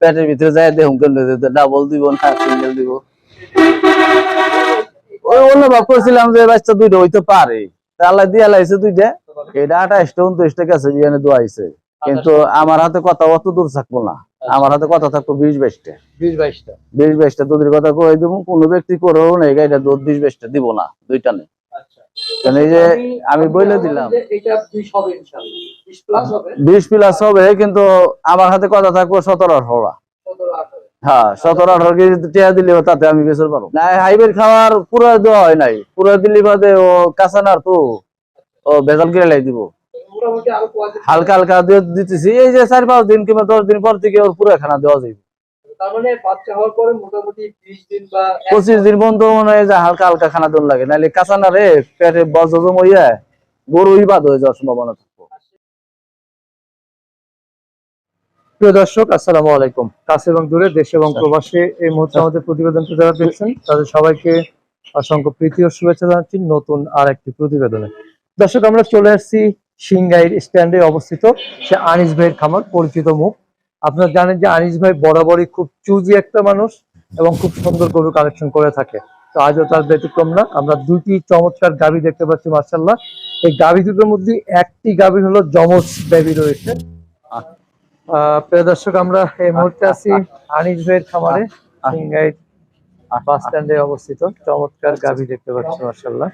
পেটের ভিতরে যায় কেন ডাবল দিব না সিঙ্গেল দিব ওই অনুভব করছিলাম যে বাচ্চা দুইটা হইতে পারে। আল্লাহ দিয়ে লাইছে দুইটা। এটা আঠাশটা উনত্রিশটা বিয়ানে দোয়াইছে। কিন্তু আমার হাতে কথা অত দূর থাকব না। আমার হাতে কথা থাকব বিশ বাইশটা বিশ বাইশটা বিশ বাইশটা দুধের কথা কই দেবো? কোনো ব্যক্তি করেও নেই এটা দুধ বিশ বাইশটা দিব না দুইটা নেই আচ্ছা এই যে আমি বলে দিলাম। বিশ প্লাস হবে। বিশ প্লাস হবে কিন্তু আমার হাতে কথা থাকব সতেরো আঠারো। হ্যাঁ সতেরো আঠারো কেজি টিয়া দিলেও তাতে আমি বেচতে পারব। না হাইবের খাওয়ার পুরো দেওয়া হয় নাই। পুরো দিল্লি বাদে ও কাঁচানার তো ও ভেজাল কিনে দিব। আরও কয়েকদিন হালকা হালকা দিয়ে দিতেছি। এই যে চার পাঁচ দিন কিংবা দশ দিন পর থেকে ওর পুরো খানা দেওয়া যাবে তার মানে বাচ্চা হওয়ার পরে মোটামুটি বিশ দিন বা পঁচিশ দিন পর্যন্ত মনে হয় যে হালকা হালকা খানা দেওয়া লাগে। নাহলে কাঁচানা রে পেটে বজম হইয়া গরুই বাদ হয়ে যাওয়ার সম্ভাবনা থাকব প্রিয় দর্শক আসসালামু আলাইকুম। কাছে এবং দূরে দেশে এবং প্রবাসে এই মুহূর্তে আমাদের প্রতিবেদনটি যারা দেখছেন তাদের সবাইকে অসংখ্য প্রীতি ও শুভেচ্ছা জানাচ্ছি নতুন আর একটি প্রতিবেদনে। দর্শক আমরা চলে আসছি সিংগাইর স্ট্যান্ডে অবস্থিত সে আনিস ভাইয়ের খামার পরিচিত মুখ। আপনারা জানেন যে আনিস ভাই বরাবরই খুব চুজি একটা মানুষ এবং খুব সুন্দর গরু কালেকশন করে থাকে তো আজও তার ব্যতিক্রম না আমরা দুটি চমৎকার গাভি দেখতে পাচ্ছি মার্শাল্লাহ এই গাভি দুটোর মধ্যে একটি গাভি হলো যমজ বেবি রয়েছে প্রিয় দর্শক আমরা এই মুহূর্তে আছি আনিস ভাইয়ের খামারে সিংগাই বাস স্ট্যান্ডে অবস্থিত চমৎকার গাভি দেখতে পাচ্ছি মার্শাল্লাহ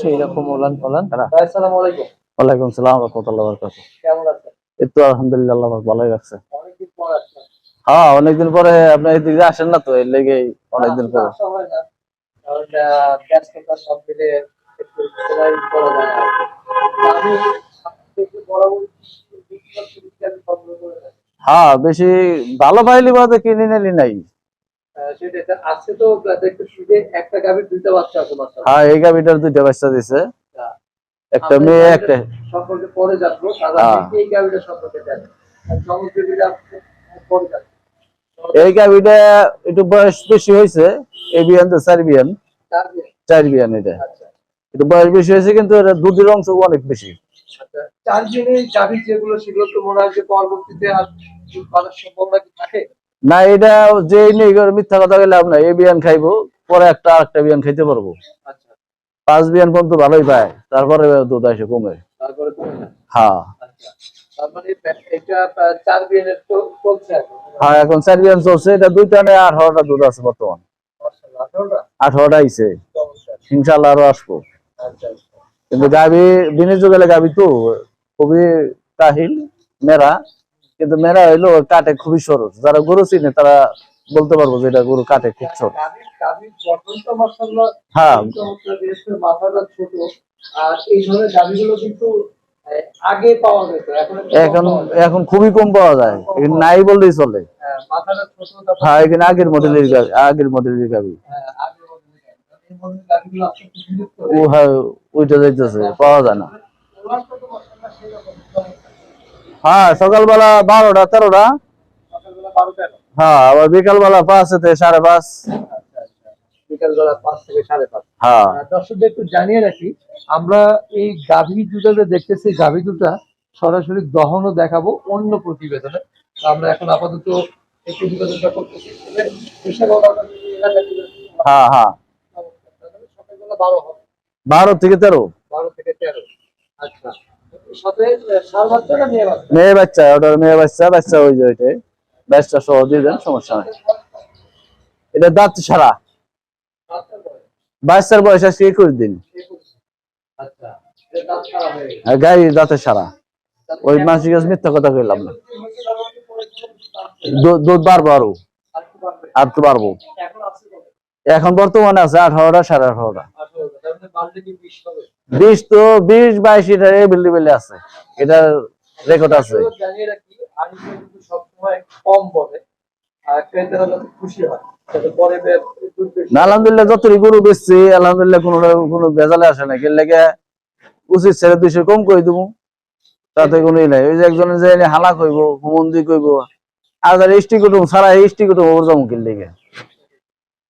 সেই রকম ওলান ফলান আসসালামু আলাইকুম ওয়ালাইকুম সালাম রহমতুল্লাহ বরকাত কেমন আছেন? এই তো আলহামদুলিল্লাহ আল্লাহ ভালোই রাখছে। হ্যাঁ অনেকদিন পরে আপনি এদিকে আসেন না তো এর লেগে অনেকদিন পরে। হয়। হ্যাঁ বেশি ভালো পাইলি বাদে কিনে নিলি নাই। সেটা আছে তো দেখতে একটা গাভীর দুইটা বাচ্চা আছে হ্যাঁ এই গাভিটার দুইটা বাচ্চা দিছে। একটা মেয়ে একটা সম্পর্কে পরে। সাধারণত এই গাভীটা সম্পর্কে জানি। এই গাভিটা একটু বয়স বেশি হয়েছে তো চার বিয়ান তার যে- চার বিয়ান এটা। আচ্ছা। একটু বয়স বেশি হয়েছে কিন্তু এটা দুধের অংশ অনেক বেশি। আচ্ছা। না এটা যে নেই মিথ্যা কথা লাভ নাই এই বিয়ান খাইবো পরে একটা আরেকটা বিয়ান খাইতে পারব। আচ্ছা। পাঁচ বিয়ান পর্যন্ত ভালোই পায় তারপরে দুধ আসে কমে। হ্যাঁ। আচ্ছা মানে হ্যাঁ এখন চার বিয়ান চলছে এটা দুইটা নেই আঠারোটা দুধ আছে বর্তমান। আঠারোটা? আইছে। ইনশাল্লাহ আরও আসব। আচ্ছা, আচ্ছা। কিন্তু গাভি দিনের যুগে গাভি তো খুবই কাহিল মেরা। কিন্তু মেরা হইল কাটে খুবই সরস যারা গরু চিনে তারা বলতে পারব যে এটা গরু কাটে খুব ছোট। হ্যাঁ। এখন এখন খুবই কম পাওয়া যায়। নাই বললেই চলে। হ্যাঁ, এখানে আগের গাভি হ্যাঁ, যাইতেছে পাওয়া যায় না। হ্যাঁ সকালবেলা বারোটা তেরোটা। হ্যাঁ আবার বিকালবেলা পাঁচ থেকে সাড়ে পাঁচ। বিকালবেলা পাঁচ থেকে সাড়ে পাঁচ। হ্যাঁ। দর্শকদের একটু জানিয়ে রাখি আমরা এই গাভী দুটো যে দেখতেছি গাভী দুটা সরাসরি দহনও দেখাবো অন্য প্রতিবেদনে। আমরা এখন আপাতত এই প্রতিবেদনটা করতেছি। হ্যাঁ হ্যাঁ। সকালবেলা বারো হবে। বারো থেকে তেরো। বারো থেকে তেরো। আচ্ছা। সাথে সার বাচ্চাটা নিয়ে বাচ্চা? মেয়ে বাচ্চা ওটার মেয়ে বাচ্চা বাচ্চা ওই যে ওইটাই। বাচ্চা সহ দিয়ে দেন, সমস্যা নাই। এটা দাঁত সারা বাচ্চার বয়স আজকে একুশ দিন। এটা গাই দাঁতের সারা ওই মানসিক মিথ্যা কথা কইলাম না। দুধ বাড়বো আরও। আর তো বাড়বো। এখন বর্তমানে আছে আঠারোটা সাড়ে আঠারোটা। বিশ তো বিশ, বাইশ, এটা এভেলেবেল আছে। এটার রেকর্ড আছে। আনিসা কিন্তু সবসময় কম বলে খুশি হয় আলহামদুলিল্লাহ যতই গরু বেচছি আলহামদুলিল্লাহ কোনো কোনো ভেজালে আসে না। এর লেগে উচিত ছেড়ে দুইশো কম করে দেবো। তাতে কোনো ই নাই। ওই যে একজনের যে হালা কইব হুমন্দি কইব আর যারা ইষ্টি কুটুম সারা ইষ্টি কুটুম ওর জমকিল লেগে।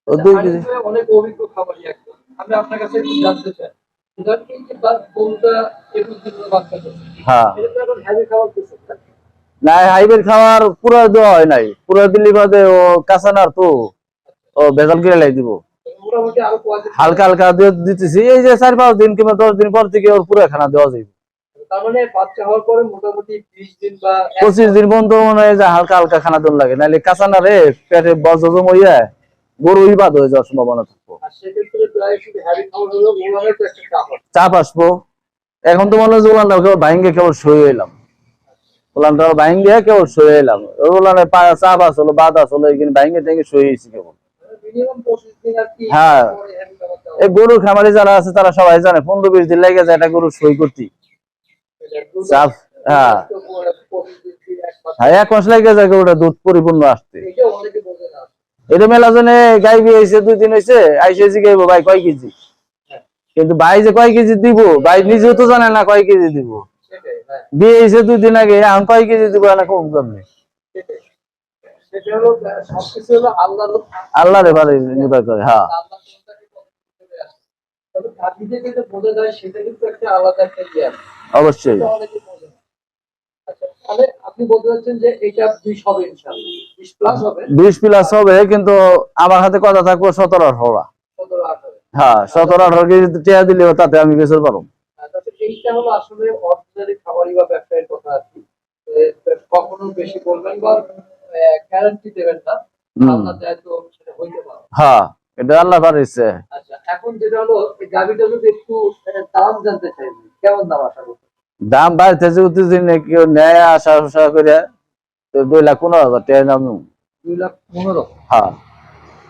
ও দুই কেজি অনেক অভিজ্ঞ খামারি একজন। আমি আপনার কাছে একটু জানতে চাই। ধর এই যে বা- গরুটা একুশ দিন হলো বাচ্চা হ্যাঁ। এটা তো এখন খাবার দিচ্ছে, না? না হাইবের খাবার পুরো দেওয়া হয় নাই। পুরো দিল্লি বাদে ও কাঁচানার তো ও ভেজাল কিনে লাই দিব। হালকা হালকা দিতেছি এই যে চার পাঁচ দিন কিংবা দশ দিন পর থেকে ওর পুরো খানা দেওয়া যাবে মানে পঁচিশ দিন পর্যন্ত মনে হয় যে হালকা হালকা খানা দন লাগে নাহলে কাঁচানা রে পেটে বজম হইয়া গরু বাদ হয়ে যাওয়ার সম্ভাবনা থাকব। চাপ আসব। এখন তো মনে হচ্ছে ওলানটা কেবল ভাইঙ্গে কেবল সই এলাম। ওলানটা ভাইঙ্গে কেবল সই এলাম। ওলানে চাপ আসলো বাদ আসলো এখানে ভাইঙ্গে টেঙ্গে সই কেবল। মিনিমাম পঁচিশ দিন আর কি হ্যাঁ। এই গরুর খামারি যারা আছে তারা সবাই জানে পনেরো বিশ দিন লেগে যায় একটা গরু সই করতে। চাপ হ্যাঁ। হ্যাঁ এক মাস লেগে যায় গরুটা দুধ পরিপূর্ণ আসতে। এটা মেলা জনে গাই বিয়ে হয়েছে দুই দিন হয়েছে আইসে জিগাইবো ভাই কয় কেজি? কিন্তু ভাই যে কয় কেজি দিব ভাই নিজেও তো জানে না কয় কেজি দিব। হ্যাঁ বিয়ে হয়েছে দুই দিন আগে এখন কয় কেজি দিব না কম আল্লাহর ভালো নির্ভর করে হ্যাঁ। অবশ্যই। আচ্ছা বিশ প্লাস হবে? কিন্তু আমার হাতে কথা থাকব সতেরো আঠারো। হ্যাঁ সতেরো আঠারো কেজি টিয়া দিলেও তাতে আমি বেচতে পারব। এইটা হলো আসলে অর্ডিনারি খাবারই বা ব্যবসায়ের কথা আর কি। কখনো বেশি বলবেন বা গ্যারান্টি দেবেন না। আল্লাহ চায় তো সেটা হইতে পারে। হ্যাঁ এটা আল্লাহ পারিছে আচ্ছা এখন যেটা হলো এই যদি একটু দাম জানতে চাই কেমন দাম আশা করছেন? দাম বাড়তেছে উঠতেছে না কেউ নেয় আশা আশা করে তো দুই লাখ পনেরো হাজার টাকা দাম। দুই লাখ পনেরো? হ্যাঁ।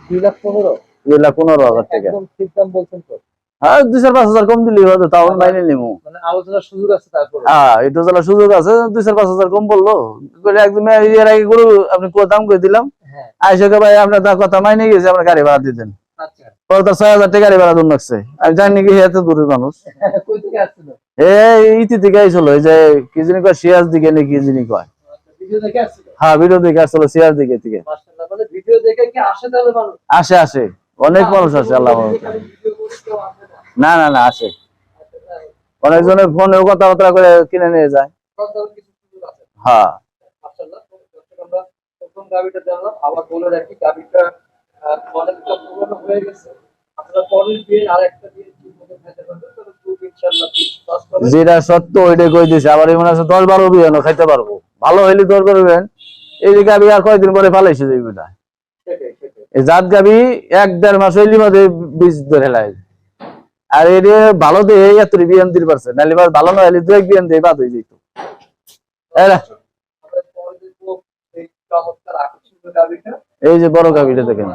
দুই লাখ পনেরো? দুই লাখ পনেরো হাজার টাকা। ঠিক দাম বলছেন তো। হ্যাঁ দুই চার পাঁচ হাজার কম দিলে হয়তো তাও আমি বাইরে নিবো সুযোগ আছে হ্যাঁ একটু সুযোগ আছে দুই চার পাঁচ হাজার কম বলল। করে একদম এর আগে গরু আপনি কত দাম করে দিলাম? হ্যাঁ। আইসা ভাই আপনার কথা মাইনে গেছে আপনার গাড়ি ভাড়া দিতেন আচ্ছা। ছয় হাজার টাকা গাড়ি ভাড়া দূর লাগছে। আমি জানি কি এত দূরের মানুষ। আসছিল? এই ইতি থেকে আইসলো এই যে কি জানি কয় সিয়াজ দিকে নাকি কি জানি কয়। ভিডিও দেখে আসছিল? হ্যাঁ ভিডিও দিকে আসলো সিয়াজ দিকে থেকে। মানে দেখে আসে আসে অনেক মানুষ আছে আল্লাহ না না না আসে। অনেকজনের ফোনেও কথাবার্তা করে কিনে নিয়ে যায়। হ্যাঁ। গাবিটা জানলাম আবার বলে রাখি গাবিটা অনেকটা পুরনো হয়ে গেছে। যেটা সত্য ওইটাই কই দিছে। আবার মনে আছে দশ বারো বিয়ানো খাইতে পারব। ভালো হইলে আর পরে ফালাইছে জাত গাবি এক দেড় মাস হইলি মধ্যে বীজ ধরে লাই আর এর ভালো দিয়ে এত বিয়ান দিতে পারছে। নাহলে ভালো না হলে দু এক বিয়ান দিয়ে বাদ হয়ে যেত এই যে বড় গাবিটা দেখেন।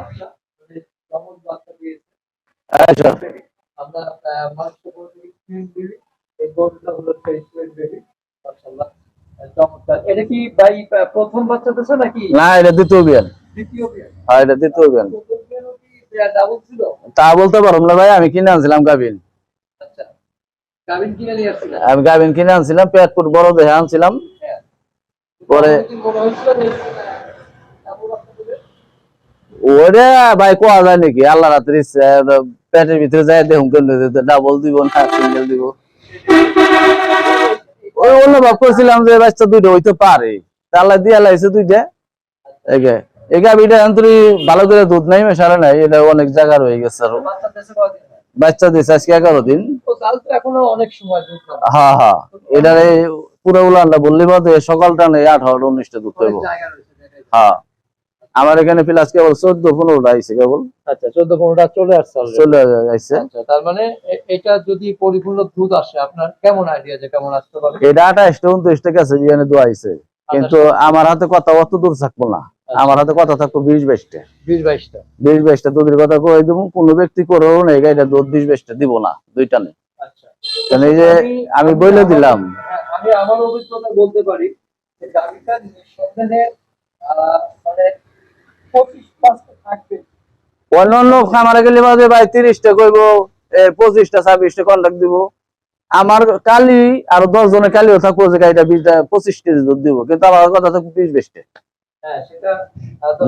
আচ্ছা এটা কি ভাই প্রথম বাচ্চা দিছে নাকি? না এটা দ্বিতীয় বিয়ান। দ্বিতীয় বিয়ে হ্যাঁ এটা দ্বিতীয় বিয়ান। তা বলতে পারব না ভাই আমি কিনে আনছিলাম গাবিন। আচ্ছা আমি গাবিন কিনে আনছিলাম পেটপুর বড় দেখে আনছিলাম। হ্যাঁ। পরে? ওরে ভাই কোয়া যায় নাকি? আল্লাহ রাতের পেটের ভিতরে যায় দেখুন ডাবল দিব না সিঙ্গেল দিব। ওই অনুভব করছিলাম যে বাচ্চা দুইটা হইতে পারে। আল্লাহ দিয়ে লাইছে দুইটা। এগে এই ভালো করে দুধ নাই মেশালে নাই এটা অনেক জায়গা রয়ে গেছে আরও। বাচ্চা দিছে আজকে এগারো দিন। হ্যাঁ হ্যাঁ এটার এই পুরো উলানটা বললি বাদে সকালটা নেই আঠারো উনিশটা দুধ। হ্যাঁ আমার এখানে প্লাস কেবল চোদ্দ পনেরোটা আইছে কেবল। আচ্ছা চোদ্দ পনেরোটা চলে আসছে। চলে আইছে। আচ্ছা তার মানে এটা যদি পরিপূর্ণ দুধ আসে আপনার কেমন আইডিয়া যে কেমন আসতে পারে এটা আঠাশটা উনত্রিশটা দোয়া আইছে কিন্তু আমার হাতে কথা অত দূর থাকব না। আমার হাতে কথা থাকব বিশ বাইশটা। বিশ বাইশটা। বিশ বাইশটা দুধের কথা কয়ে দেবো? কোনো ব্যক্তি করেও নেই এটা দুধ বিশ বাইশটা দিব না দুইটা নেই আচ্ছা। এই যে আমি বলে দিলাম। আমি আমার অভিজ্ঞতা বলতে পারি মানে অন্যান্য খামারে গেলে ভাই তিরিশটা কইবো পঁচিশটা ছাব্বিশটা দিব। আমার কালি আর দশ জনের কালিও থাকব যে গাড়িটা বিশটা পঁচিশ কেজি দুধ দিব কিন্তু আমার কথা থাকব বিশ তো-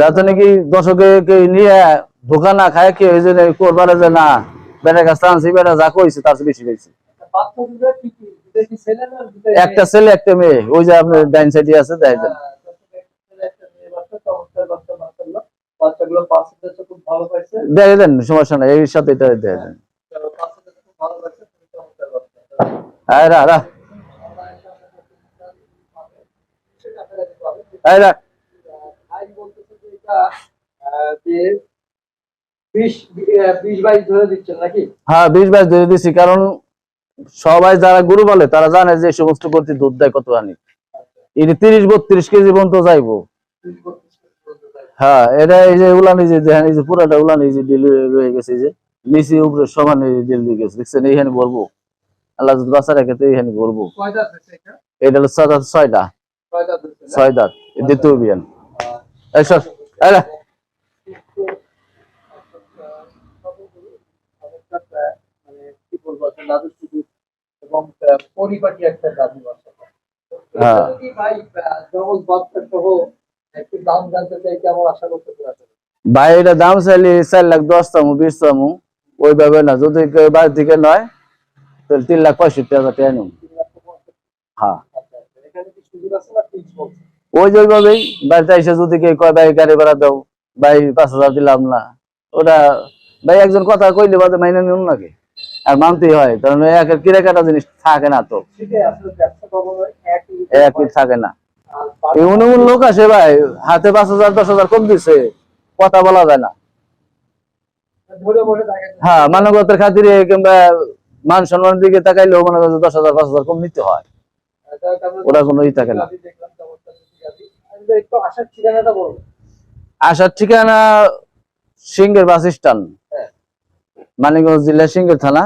যাতে নাকি দর্শকে নিয়ে ধোকা না খায় কি যে করবারে না কাছে আনছি বেটা কইছে তার বেশি পেয়েছি একটা ছেলে একটা মেয়ে? ওই যে আপনার ডাইন সাইডে আছে দেন। সমস্যা নাই এর সাথে এটা দেন ভালো পাইছে খুবই চমৎকার বাচ্চা আয় রা রা আয় রা ভাই যে হ্যাঁ বিশ বাইশ ধরে দিছি কারণ সবাই যারা গরু বলে তারা জানে যে সমস্ত করতে দুধ দেয় কত আনি এটি তিরিশ বত্রিশ কেজি পর্যন্ত যাইবো। হ্যাঁ এটা এই যে উলানি যে দেখেন এই যে পুরাটা উলানি যে ডিল রয়ে গেছে যে নিচে উপরে সমান ডিল রয়ে গেছে দেখছেন? এইখানে ভরবো। আল্লাহ যদি রেখে তো এইখানে ভরবো। এটা? হলো ছয়টা না? ছয় দাঁত। দ্বিতীয় বিয়ান এই সর এই রে। কি বলব একটা দাদু শুধু এবং পরিপাটি একটা দাদু আছে। যদি ভাই জগৎ বাচ্চা সহ একটু দাম জানতে চাই কেমন আশা করতে পারছেন ভাই এটা দাম চাইলে চার লাখ দশ চামু বিশ চামু ওইভাবে না যদি নয় তাহলে তিন লাখ পঁয়ষট্টি হাজার টাকা হ্যাঁ কি আছে ওই যে ওইভাবেই বাড়িতে এসে যদি কেউ কয়, ভাই, গাড়ি ভাড়া দাও, ভাই, পাঁচ হাজার দিলাম না। ওটা ভাই, একজন কথা কইলে বাদে মাইনে নিন নাকি? আর মানতেই হয়, কারণ একের কিরে কাটা জিনিস থাকে না তো। একই থাকে না। এমন লোক আসে ভাই, হাতে পাঁচ হাজার, দশ হাজার কম দিছে, কথা বলা যায় না। হ্যাঁ মানবতার খাতিরে কিংবা মান সম্মানের দিকে তাকাইলেও মনে করছে দশ হাজার, পাঁচ হাজার কম নিতে হয়। ওরা কোনো ই থাকে না গাভী দেখলাম, চমৎকার দুটি গাভী। আমি ভাই একটু আসার ঠিকানাটা বলব আসার ঠিকানা সিঙ্গের বাস স্ট্যান্ড। হ্যাঁ। মানিকগঞ্জ জেলা সিঙ্গের থানা।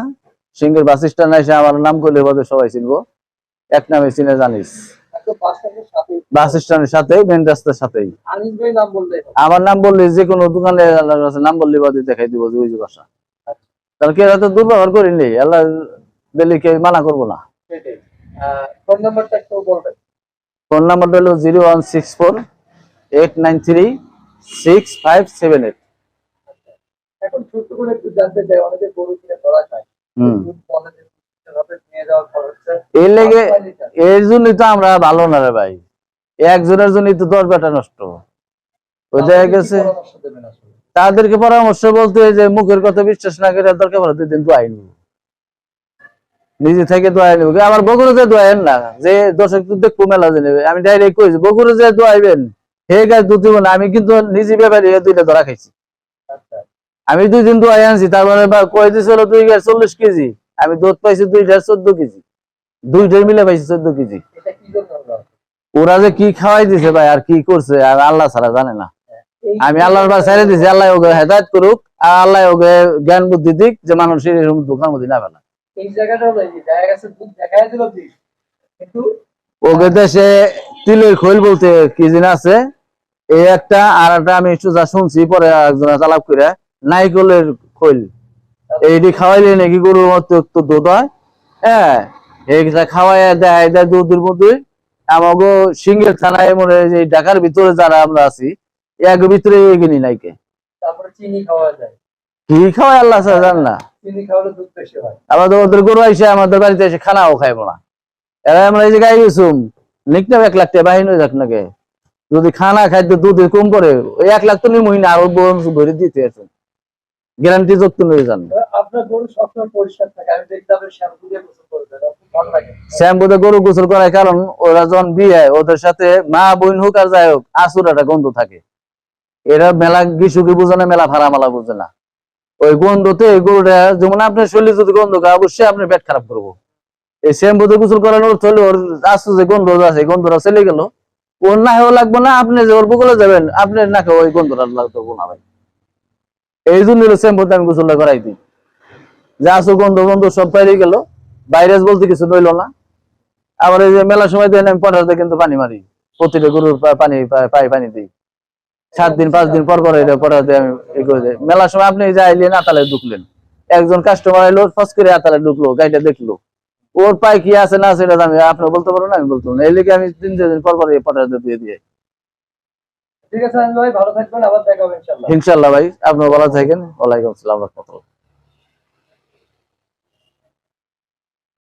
সিঙ্গের বাস স্ট্যান্ড এসে আমার নাম করলে বোধহয় সবাই চিনবো। এক নামে চিনে জানিস। বাস স্ট্যান্ডের সাথে বাস স্ট্যান্ডের সাথে মেন রাস্তার সাথেই। নাম বললে আমার নাম বললে যে কোনো দোকানে আল্লাহর কাছে নাম বললে বাদে দেখাই দিব ওই যে বাসা। তাহলে কে তো দুর্ব্যবহার করিনি? আল্লাহ দিল্লি কে মানা করব না। ফোন নাম্বারটা একটু বলবেন। ফোন নাম্বারটা হলো zero one six four eight nine three six five seven eight. এখন ছোট্ট করে একটু জানতে চাই অনেকে গরু কিনে ধরা খায়। হুম। দুধ বলে যে কীভাবে নিয়ে যাওয়ার খরচটা এর লেগে। এর জন্যই তো আমরা ভালো না রে ভাই। একজনের জন্যই তো দশ বেটা নষ্ট। ওই দেখা গেছে? তাদেরকে পরামর্শ বলতে যে মুখের কথা বিশ্বাস না করে দরকার পড়ে দুই দিন দোয়াই নিব। নিজে থেকে দোয়াই নিব আবার বগুড়ে যে দোয়াইন না যে দর্শক দেখব মেলা জেনে আমি ডাইরেক্ট কইছি বগুড়ে যে দোয়াইবেন হে গাছ দুধ দিব না আমি কিন্তু নিজে ব্যাপারে দুইটা ধরা খাইছি। আচ্ছা। আমি দুই দিন দোয়াই আনছি তারপরে বা কয়ে দিছিল দুই গাছ চল্লিশ কেজি আমি দুধ পাইছি দুই গাছ চোদ্দ কেজি দুইটার মিলে পাইছি চোদ্দ কেজি? ওরা যে কি খাওয়াই দিছে ভাই আর কি করছে আর আল্লাহ ছাড়া জানে না। আমি আল্লাহর বার ছেড়ে দিছি আল্লাহ ওকে হেদায়ত করুক আর আল্লাহ ওকে জ্ঞান বুদ্ধি দিক যে মানুষ এরকম দোকান মধ্যে না ফেলা। এই জায়গাটা হলো এই যে গেছে দুধ দেখা দিল বিষ কিন্তু ওকে দেশে তিলের খৈল বলতে কি জিনিস আছে? এই একটা আর একটা আমি একটু যা শুনছি পরে একজন চালাপ করে নাইকলের খৈল। এইটি খাওয়াইলে নাকি গরুর মতো একটু দুধ হয়? হ্যাঁ এইটা খাওয়াই দেয় দেয় দুধের মধ্যে। আমাকে সিঙ্গের থানায় মনে হয় যে ঢাকার ভিতরে যারা আমরা আছি এক ভিতরে এগিনি নাইকে। তারপরে চিনি খাওয়া যায়। কি খাওয়াই আল্লাহ জান না। আমাদের ওদের গরু আমাদের বাড়িতে এসে খানাও খাইবো না। এরা আমরা এই জায়গায় গেছুম লিখতাম এক লাখ টাকা বাহিনী যাক নাকি? যদি খানা খাদ্য দুধে কম করে ওই এক লাখ তো নিমই না আরও বরঞ্চ ভরে দিতে আছে। গ্যারান্টি যুক্ত নিয়ে যান আপনার গরু সবসময় পরিষ্কার থাকে আমি দেখতে শ্যাম্পু দিয়ে গোসল করে দেয় খুব শ্যাম্পুতে গরু গোসল করার কারণ ওরা যখন বিয়ে ওদের সাথে মা বোন হোক আর যাই হোক আসুর একটা গন্ধ থাকে। এরা মেলা গিসুকে বুঝে না মেলা ভাড়া মালা বুঝে না। ওই গন্ধতে এই গরুটা, যেমন আপনার শরীরে যদি গন্ধ খায়, অবশ্যই আপনার পেট খারাপ করব। এই শ্যাম্পুতে গোসল করানোর হলে, ওর আসু যে গন্ধ আছে গন্ধটা চলে গেল। ওর না হেও লাগবে না, আপনি যে ওর বগলে যাবেন, আপনার নাকে ওই গন্ধটা লাগবে না ভাই। এই জন্য শ্যাম্পুতে আমি গোসলটা করাই দিই। যে আসু গন্ধ গন্ধ সব বাইরে গেল ভাইরাস বলতে কিছু রইল না। আবার এই যে মেলার সময় দেন, আমি পনেরোতে কিন্তু পানি মারি। প্রতিটা গরুর পানি পায়ে পানি দিই। সাত দিন পাঁচ দিন পর পর এটা পনেরোতে আমি ই করে দিই। মেলার সময় আপনি যা আইলেন আতালে ঢুকলেন। একজন কাস্টমার এলো ফস করে আতালে ঢুকলো গাড়িটা দেখল। ওর পায়ে কি আছে না আছে এটা আমি আপনি বলতে পারব না আমি বলতে পারব না। এই লেগে আমি তিন চার দিন পর পর এই পনেরোতে দিয়ে দিয়ে। ঠিক আছে ভাই ভালো থাকবেন আবার দেখা হবে ইনশাল্লাহ ভাই আপনার ভালো থাকেন। ওয়ালাইকুম আসসালাম রহমতুল্লাহ।